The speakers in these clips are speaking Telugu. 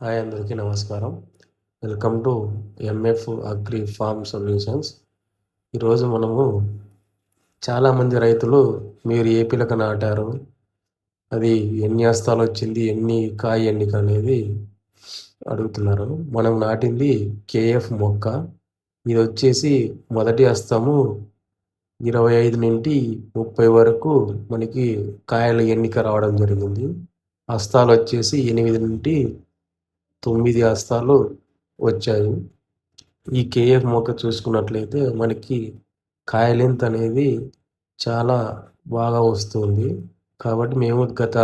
హాయ్ అందరికీ నమస్కారం. Welcome to MF agri farm solutions ఈరోజు మనము చాలామంది రైతులు మీరు ఏ పిలక నాటారు? అది ఎన్ని అస్తాలు వచ్చింది? ఎన్ని కాయ ఎన్నిక అనేది అడుగుతున్నారు. మనం నాటింది కేఎఫ్ మొక్క. ఇది వచ్చేసి మొదటి అస్తము ఇరవై ఐదు నుండి ముప్పై వరకు మనకి కాయల ఎన్నిక రావడం జరిగింది. అస్తాలు వచ్చేసి ఎనిమిది నుండి తొమ్మిది హస్తాలు వచ్చాయి. ఈ కేఎఫ్ మొక్క చూసుకున్నట్లయితే మనకి కాయ లెంత్ అనేది చాలా బాగా వస్తుంది. కాబట్టి మేము గత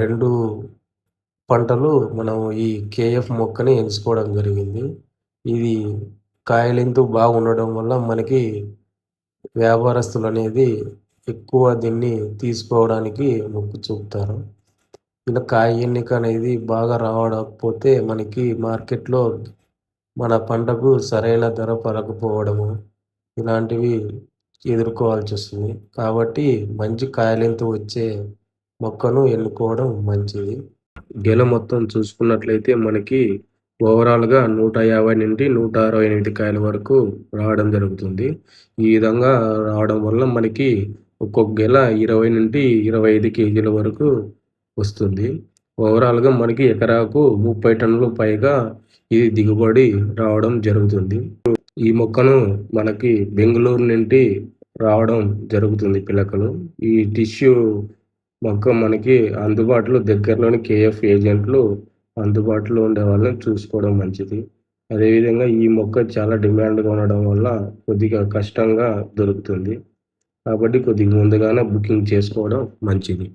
రెండు పంటలు మనం ఈ కేఎఫ్ మొక్కని ఎంచుకోవడం జరిగింది. ఇది కాయ లెంత్ బాగుండడం వల్ల మనకి వ్యాపారస్తులు అనేది ఎక్కువ దీన్ని తీసుకోవడానికి మొగ్గు చూపుతారు. ఇలా కాయ ఎన్నిక అనేది బాగా రావకపోతే మనకి మార్కెట్లో మన పంటకు సరైన ధర పలకపోవడము ఇలాంటివి ఎదుర్కోవాల్సి వస్తుంది. కాబట్టి మంచి కాయలెంత వచ్చే మొక్కను ఎన్నుకోవడం మంచిది. గెల మొత్తం చూసుకున్నట్లయితే మనకి ఓవరాల్గా నూట యాభై నుండి నూట అరవై ఎనిమిది కాయల వరకు రావడం జరుగుతుంది. ఈ విధంగా రావడం వల్ల మనకి ఒక్కొక్క గెల ఇరవై నుండి ఇరవై ఐదు కేజీల వరకు వస్తుంది. ఓవరాల్గా మనకి ఎకరాకు ముప్పై టన్నులు పైగా ఇది దిగుబడి రావడం జరుగుతుంది. ఈ మొక్కను మనకి బెంగళూరు నుండి రావడం జరుగుతుంది పిలకలు. ఈ టిష్యూ మొక్క మనకి అందుబాటులో దగ్గరలోని కేఎఫ్ ఏజెంట్లు అందుబాటులో ఉండే వాళ్ళని చూసుకోవడం మంచిది. అదేవిధంగా ఈ మొక్క చాలా డిమాండ్గా ఉండడం వల్ల కొద్దిగా కష్టంగా దొరుకుతుంది. కాబట్టి కొద్దిగా ముందుగానే బుకింగ్ చేసుకోవడం మంచిది.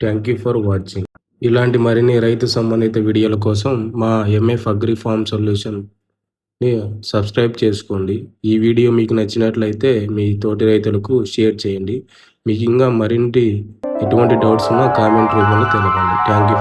థ్యాంక్ యూ ఫర్ వాచింగ్ ఇలాంటి మరిన్ని రైతు సంబంధిత వీడియోల కోసం మా ఎంఎఫ్ అగ్రి ఫార్మ్ సొల్యూషన్ని సబ్స్క్రైబ్ చేసుకోండి. ఈ వీడియో మీకు నచ్చినట్లయితే మీ తోటి రైతులకు షేర్ చేయండి. మీకు ఇంకా మరింటి ఎటువంటి డౌట్స్ ఉన్నా కామెంట్ రూపంలో తెలపండి. Thank you